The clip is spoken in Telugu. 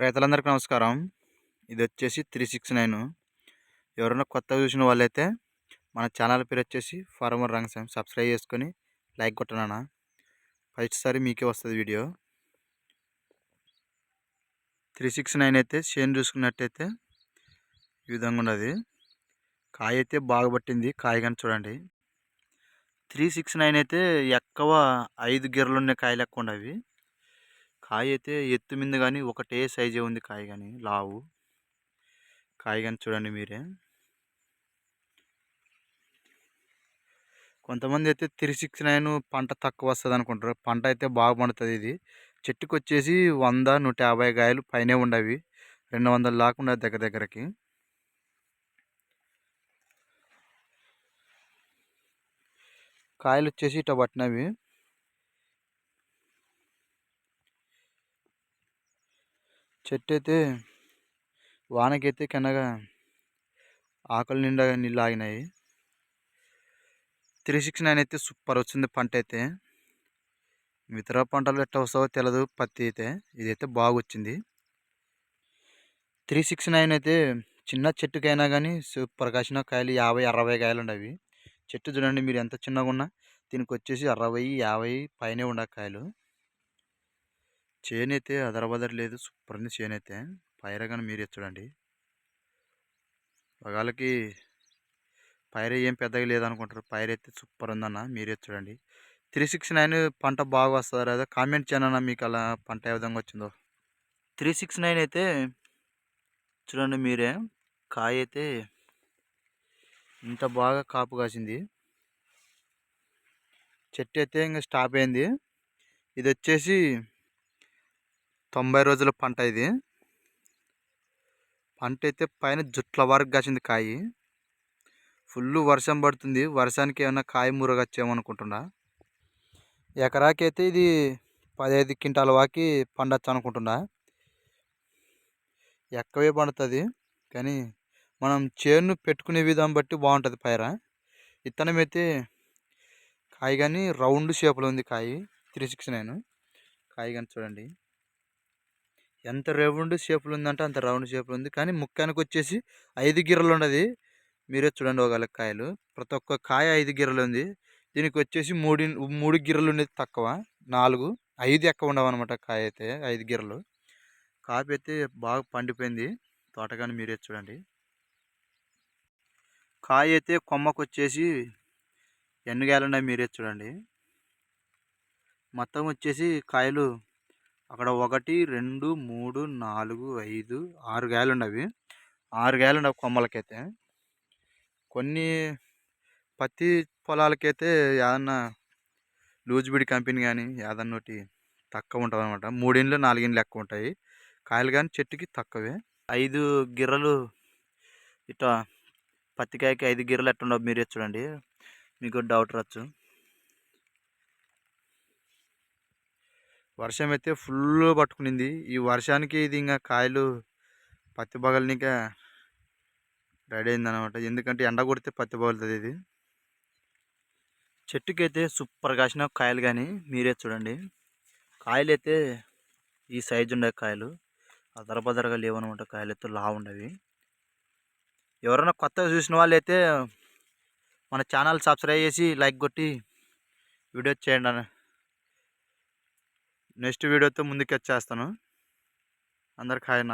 రైతులందరికీ నమస్కారం. ఇది వచ్చేసి త్రీ సిక్స్ నైన్. ఎవరైనా కొత్తగా చూసిన వాళ్ళైతే మన ఛానల్ పేరు వచ్చేసి ఫార్మర్ రంగస్వామి సబ్స్క్రైబ్ చేసుకొని లైక్ కొట్టనా ఫస్ట్సారి మీకే వస్తుంది వీడియో. త్రీ సిక్స్ నైన్ అయితే చేను చూసుకున్నట్టయితే ఈ విధంగా ఉన్నది. కాయ అయితే బాగా పట్టింది. కాయ కానీ చూడండి. త్రీ సిక్స్ నైన్ అయితే ఎక్కువ ఐదు గిర్రలు ఉన్న కాయలు ఎక్కువ ఉండవి. కాయ అయితే ఎత్తు మీద కానీ ఒకటే సైజే ఉంది కాయ కానీ లావు. కాయ కానీ చూడండి మీరే. కొంతమంది అయితే త్రీ సిక్స్ నైన్ పంట తక్కువ వస్తుంది అనుకుంటారు. పంట అయితే బాగా పండుతుంది ఇది. చెట్టుకు వచ్చేసి వంద నూట యాభై కాయలు పైనే ఉండవి. రెండు వందలు దాకా ఉండదు దగ్గర దగ్గరకి. కాయలు వచ్చేసి ఇట్లా పట్టినవి. చెట్టు అయితే వానకైతే కనగా ఆకలి నిండా నీళ్ళు ఆగినాయి. త్రీ సిక్స్ నైన్ అయితే సూపర్ వచ్చింది పంట అయితే ఇతర పంటలు ఎట్లా వస్తావో తెలియదు పత్తి అయితే. ఇదైతే బాగా వచ్చింది త్రీ సిక్స్ నైన్ అయితే చిన్న చెట్టుకైనా కానీ సూపర్ కాసిన కాయలు యాభై అరవై కాయలు ఉండవి. చెట్టు చూడండి మీరు ఎంత చిన్నగా ఉన్నా దీనికి వచ్చేసి అరవై యాభై పైనే ఉండ కాయలు. చేను అయితే అదరబదర లేదు సూపర్ ఉంది చేను అయితే పైర కానీ మీరే చూడండి ఒకళ్ళకి పైర ఏం పెద్దగా లేదనుకుంటారు పైర అయితే సూపర్ ఉందన్న మీరే చూడండి త్రీ సిక్స్ నైన్ పంట బాగా వస్తుంది లేదా కామెంట్ చేయనన్నా మీకు అలా పంట ఏ విధంగా వచ్చిందో. త్రీ సిక్స్ నైన్ అయితే చూడండి మీరే కాయ అయితే ఇంత బాగా కాపు కాసింది. చెట్టు అయితే ఇంకా స్టాప్ అయింది. ఇది వచ్చేసి తొంభై రోజుల పంట ఇది. పంట అయితే పైన జుట్ల వరకు కాసింది కాయి. ఫుల్ వర్షం పడుతుంది. వర్షానికి ఏమైనా కాయ మురగచ్చేమనుకుంటున్నా ఎకరాకి అయితే ఇది పదహైదు క్వింటాల వాకి పండొచ్చు అనుకుంటున్నా. ఎక్కువే పండుతుంది. కానీ మనం చేను పెట్టుకునే విధానం బట్టి బాగుంటుంది పైర. ఇత్తనం అయితే కాయ కానీ రౌండ్ షేప్లో ఉంది కాయ. త్రీ సిక్స్ నైన్ కాయ కానీ చూడండి. ఎంత రౌండ్ షేప్లు ఉందంటే అంత రౌండ్ షేప్లు ఉంది కానీ ముక్కానికి వచ్చేసి ఐదు గిర్రలు ఉండదు మీరే చూడండి ఒక కాయలు ప్రతి ఒక్క కాయ ఐదు గిర్రలు ఉంది దీనికి వచ్చేసి మూడు మూడు గిర్రలు ఉండేది తక్కువ. నాలుగు. ఐదు ఎక్కువ ఉండవన్నమాట కాయ అయితే ఐదు గిర్రలు కాపీ అయితే బాగా పండిపోయింది. తోటగాని మీరే చూడండి. కాయ అయితే కొమ్మకు వచ్చేసి ఎన్ని కాయలు ఉన్నాయి మీరే చూడండి. మొత్తం వచ్చేసి కాయలు అక్కడ ఒకటి రెండు మూడు నాలుగు ఐదు ఆరు గాయలు ఉండవి ఆరు గాయలు ఉండవు కొమ్మలకైతే. కొన్ని పత్తి పొలాలకైతే ఏదన్నా లూజ్ బిడి కంపెనీ కానీ ఏదన్నా ఒకటి తక్కువ ఉంటుంది అనమాట మూడిండ్లు నాలుగిండ్లు ఎక్కువ ఉంటాయి. కాయలు కానీ చెట్టుకి తక్కువే. ఐదు గిర్రలు ఇట్లా పత్తికాయకి ఐదు గిర్రలు ఎట్టుండవు మీరే చూడండి. మీకు డౌట్ రచ్చు వర్షం అయితే ఫుల్ పట్టుకునింది. ఈ వర్షానికి ఇది ఇంకా కాయలు పత్తి పగలనిక ఇంకా రెడీ అయింది అనమాట ఎందుకంటే ఎండ కొడితే పత్తి పగులుతుంది ఇది. చెట్టుకి అయితే సూపర్ కాసిన కాయలు కానీ మీరే చూడండి. కాయలు అయితే ఈ సైజు ఉండే కాయలు. అదరబదరగా లేవనమాట కాయలు అయితే లా ఉండవి ఎవరైనా కొత్తగా చూసిన వాళ్ళు అయితే మన ఛానల్ సబ్స్క్రైబ్ చేసి లైక్ కొట్టి వీడియో చేయండి అన్న నెక్స్ట్ వీడియోతో ముందుకు వచ్చేస్తాను అందరికి హాయ్